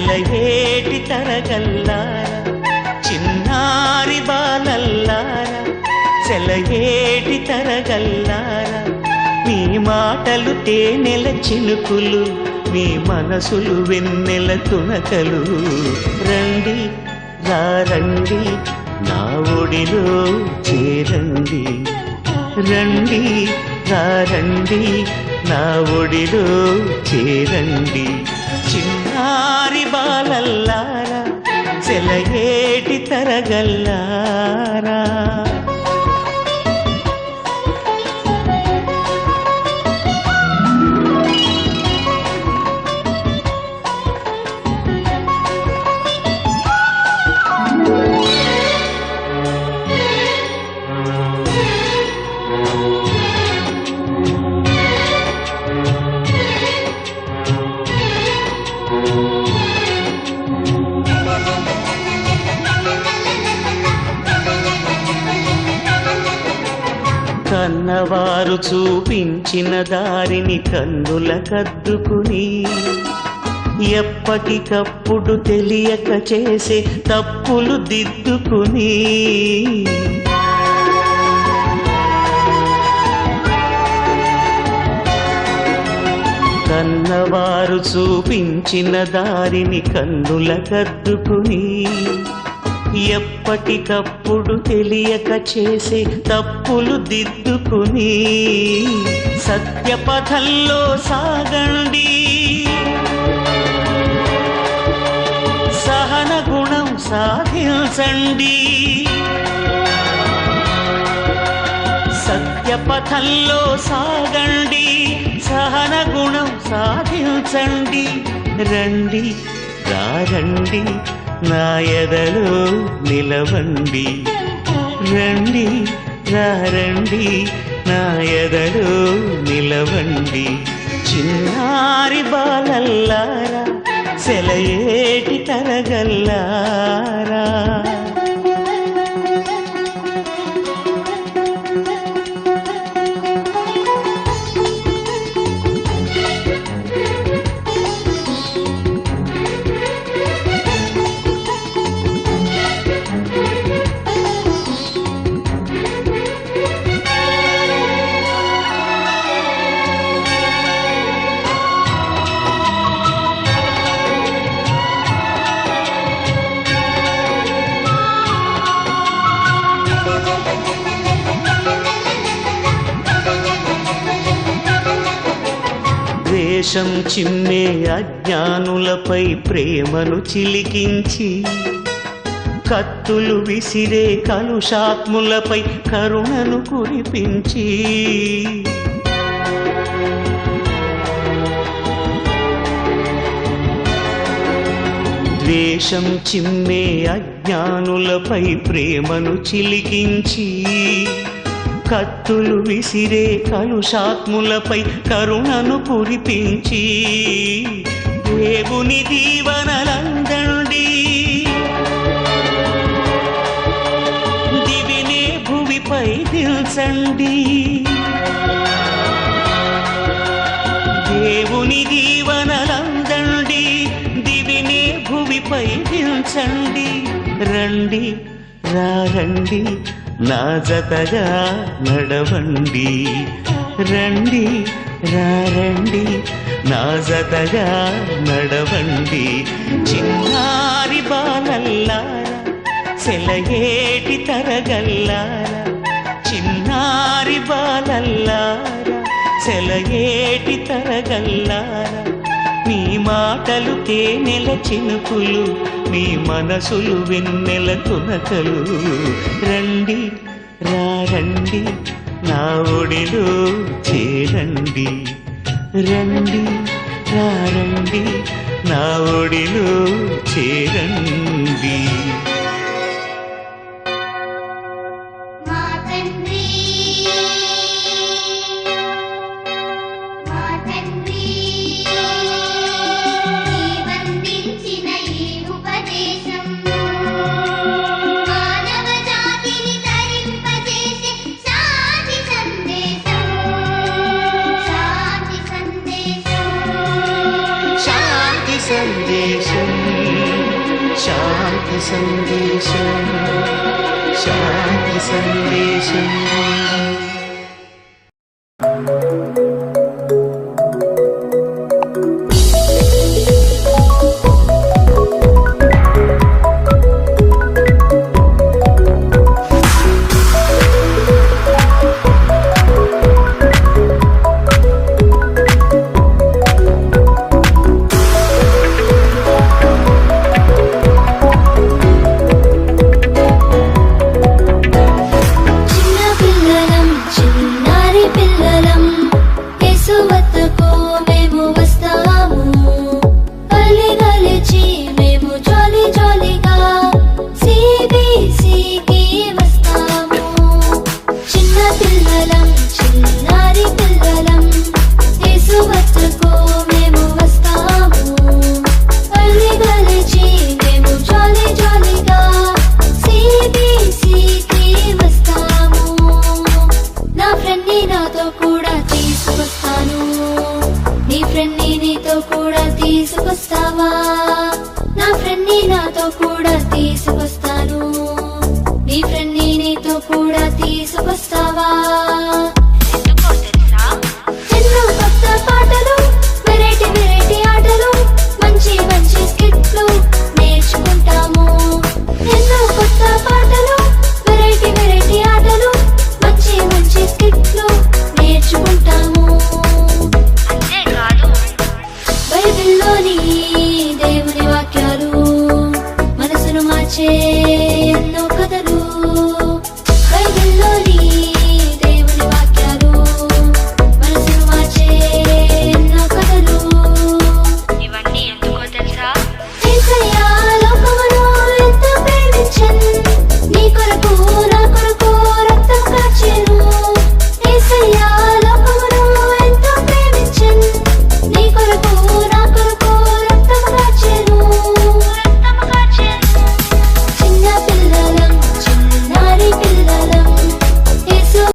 సెలయేటి తరగల్లారా? చిన్నారి బాలల్లారా? చెలయేటి తరగల్లారా? మీ మాటలు తేనెల చినుకులు మీ మనసులు వెన్నెల తునకలు. రండి రండి నా ఒడిలో చేరండి. రండి రండి నా ఒడిలో చేరండి. బాలల్లారా సెలయేటి తరగల్లారా. కన్నవారు చూపించిన దారిని కన్నుల కద్దుకుని. ఎప్పటికప్పుడు తెలియక చేసే తప్పులు దిద్దుకుని. కన్నవారు చూపించిన దారిని కన్నుల కద్దుకుని. ఎప్పటికప్పుడు తెలియక చేసే తప్పులు దిద్దుకుని సత్యపథంలో సాగండి. సహన గుణం సాధించండి. సత్యపథంలో సాగండి. సహన గుణం సాధించండి. రండి రండి నా ఎదలో నిలవండి. రండి రండి నా ఎదలో నిలవండి. చిన్నారి బాలల్లారా సెలయేటి తరగల్లారా. ద్వేషం చిమ్మే అజ్ఞానులపై ప్రేమను చిలికించి కత్తులు విసిరే కలుషాత్ములపై కరుణను కురిపించి. ద్వేషం చిమ్మే అజ్ఞానులపై ప్రేమను చిలికించి కత్తులు విసిరే కలుషాత్ములపై కరుణను కురిపించి దేవుని దీవనలందండి. దివినే భువిపై దిల్చండి దేవుని దీవనలందండి. దివినే భువిపై దిల్చండి రండి రండి నా జతగా నడవండి. రండి రండి. నా జతగా నడవండి. చిన్నారి బాలల్లారా సెలయేటి తరగల్లారా చిన్నారి బాలల్లారా సెలయేటి తరగల్లారా మీ మాటలుకే నెల చినుకులు మీ మనసులు వెన్నెల తునకలు. రండి రండి నా ఒడిలో చేరండి. రండి రండి నా ఒడిలో చేరండి. सन्देशः शान्तसन्देशः शान्तसन्देश పిల్లలం చిన్నారి పిల్లలం. యేసువద్దకు మేము వస్తాము. అలి గలిచి మేము జాలి జాలిగా సిబిసికి వస్తాము. నా ఫ్రెండ్ నాతో కూడా తీసుకొస్తాను. నీ ఫ్రెండ్ని నీతో కూడా తీసుకొస్తావా? నా ఫ్రెండ్ నాతో కూడా తీసుకొస్తాను. నీ ఫ్రెండ్ నీతో కూడా తీసుకొస్తావా?